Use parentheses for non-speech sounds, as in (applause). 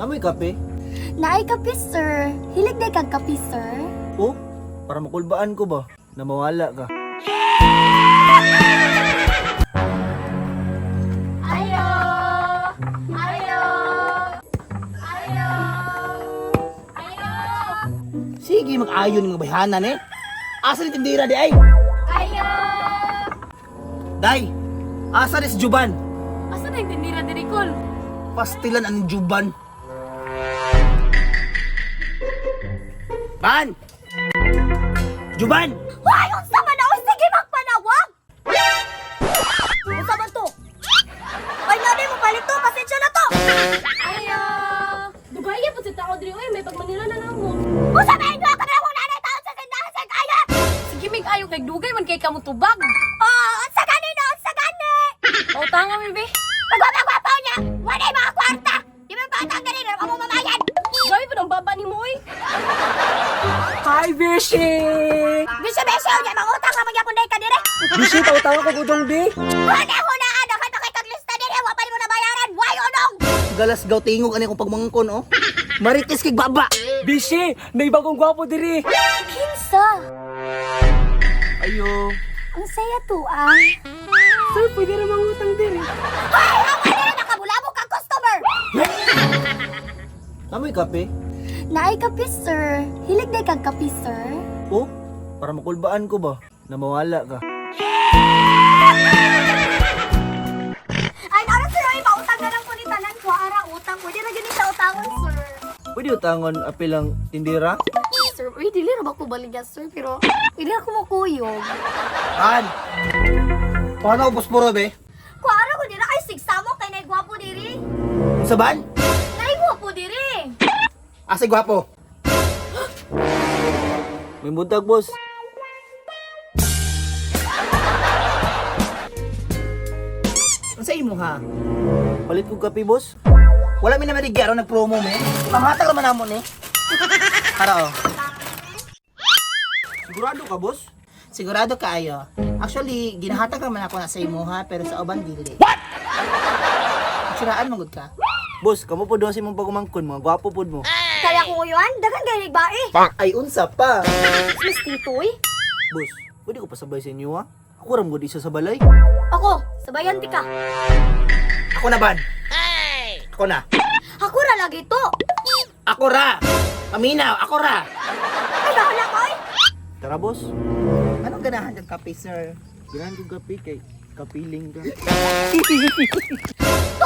Namoy kape? Naay kape, sir. Hilig day kag kape, sir. Oh, para makulbaan ko ba? Na mawala ka. Ayo! Ayo! Ayo! Ayo! Sige, mag-ayon ng mga bayhanan eh. Asa ni tindira di ay? Ayo! Day, asa ni si Juban? Asa na yung tindira diri, Col? Pastilan ang Juban. Ban! Juban! Hoy! Unsa man na? Uy, sige magpanawag! Unsa man to? Ay, nabi mo palit to. Pasensya na to. Ayo! Dugaya po si tao diri oy, may pagmanila na lang mo. Unsa man ito? Kada mo nanay taon sa tindahan sa kaya. Sige mig ayo kay dugay man kay kamo tubag. Oh, unsa gani na? Unsa gani? Pautanga mi be. Hi, Beshi! Bisyo-bisyo niya. Mangutang naman yapon day ka dire. Beshi, tawa-tawa ko gudong, be. Wala ko na ano. Kay kaglista dire. Wa pa rin mo na bayaran. Why unong? Galas gaw tingog ani kong pagmangkon oh. (laughs) Marites kig baba. Beshi, may bagong gwapo diri. Kinsa? Ayo. Ang saya to ah. Sir, pwede na mangutang diri. Hoy! Ang kanina nakabulabog kang customer. Namoy kape? Naay kape, sir. Hilig day kag kape, sir. Oh, para makulbaan ko ba? Na mawala ka. (laughs) Ay, ano sir, ay pautang na lang po ni tanan ko. Ara, utang. Pwede na ganit sa utangon, sir. Pwede utangon apilang tindira? Sir, uy, dili na ba ko baligya, sir? Pero, pwede na kumukuyog. An! Paano ko puspuro be? Kung ara ko dira kay sigsamo kay nay gwapo diri. Sa Asa gwapo? May buntag boss. Ang sa imo ha? Palit ko kape boss? Wala mi na maligya nag-promo me. Pamata ka man namon eh. (laughs) Para oh. Sigurado ka boss? Sigurado kaayo. Actually, ginahatag naman ako na sa imo ha, pero sa uban dili. What? Siraan mo gud ka. Boss, kamo po doon si mong pagumangkon, mga gwapo po mo. Kaya kung uyuan, dagan kay nagbae. Ay, unsa pa. Miss Titoy. Boss, pwede ko pasabay sa inyo ha? Ako ram gud isa sa balay. Ako, sabayan ti ka. Ako na ban. Ako na. Ako ra lagi to. Ako ra! Paminaw, ako ra! Ay, bahala ko ay. Tara boss. Anong ganahan ng kape, sir? Ganahan ko kape kay kapiling ka. (laughs)